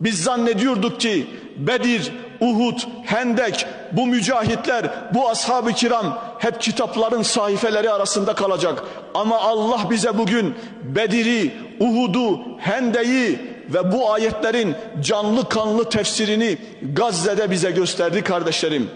Biz zannediyorduk ki Bedir, Uhud, Hendek, bu mücahitler, bu ashab-ı kiram hep kitapların sayfeleri arasında kalacak. Ama Allah bize bugün Bedir'i, Uhud'u, Hendek'i ve bu ayetlerin canlı kanlı tefsirini Gazze'de bize gösterdi kardeşlerim.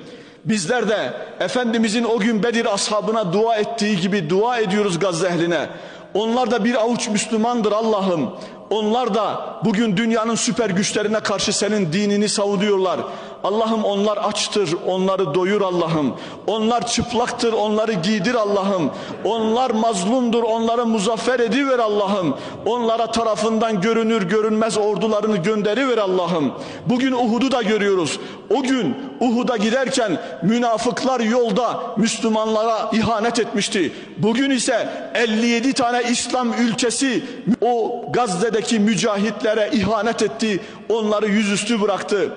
Bizler de Efendimizin o gün Bedir ashabına dua ettiği gibi dua ediyoruz Gazze ehline. Onlar da bir avuç Müslümandır Allah'ım. Onlar da bugün dünyanın süper güçlerine karşı senin dinini savunuyorlar. Allah'ım onlar açtır, onları doyur Allah'ım. Onlar çıplaktır, onları giydir Allah'ım. Onlar mazlumdur, onları muzaffer ediver Allah'ım. Onlara tarafından görünür görünmez ordularını gönderiver Allah'ım. Bugün Uhud'u da görüyoruz. O gün Uhud'a giderken münafıklar yolda Müslümanlara ihanet etmişti. Bugün ise 57 tane İslam ülkesi o Gazze'deki mücahitlere ihanet etti. Onları yüzüstü bıraktı.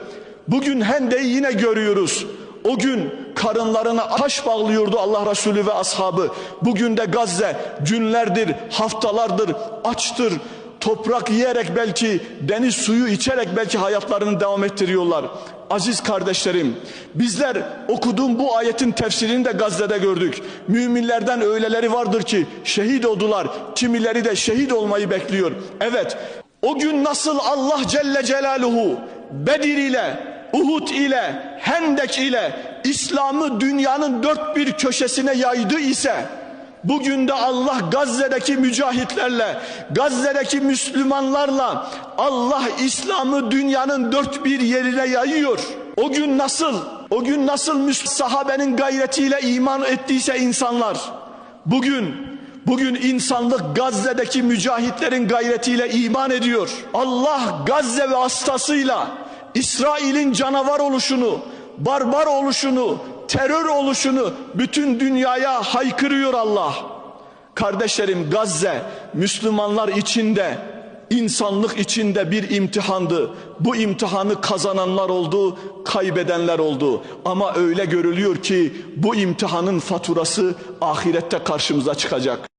Bugün Hende'yi yine görüyoruz. O gün karınlarına taş bağlıyordu Allah Resulü ve ashabı. Bugün de Gazze günlerdir, haftalardır açtır. Toprak yiyerek belki deniz suyu içerek belki hayatlarını devam ettiriyorlar. Aziz kardeşlerim bizler okuduğum bu ayetin tefsirini de Gazze'de gördük. Müminlerden öyleleri vardır ki şehit oldular. Kimileri de şehit olmayı bekliyor. Evet o gün nasıl Allah Celle Celaluhu Bedir ile Uhud ile Hendek ile İslam'ı dünyanın dört bir köşesine yaydı ise bugün de Allah Gazze'deki mücahitlerle Gazze'deki Müslümanlarla Allah İslam'ı dünyanın dört bir yerine yayıyor. O gün nasıl o gün nasıl sahabenin gayretiyle iman ettiyse insanlar bugün Bugün insanlık Gazze'deki mücahitlerin gayretiyle iman ediyor. Allah Gazze ve hastasıyla İsrail'in canavar oluşunu, barbar oluşunu, terör oluşunu bütün dünyaya haykırıyor Allah. Kardeşlerim Gazze Müslümanlar içinde insanlık içinde bir imtihandı. Bu imtihanı kazananlar oldu, kaybedenler oldu. Ama öyle görülüyor ki bu imtihanın faturası ahirette karşımıza çıkacak.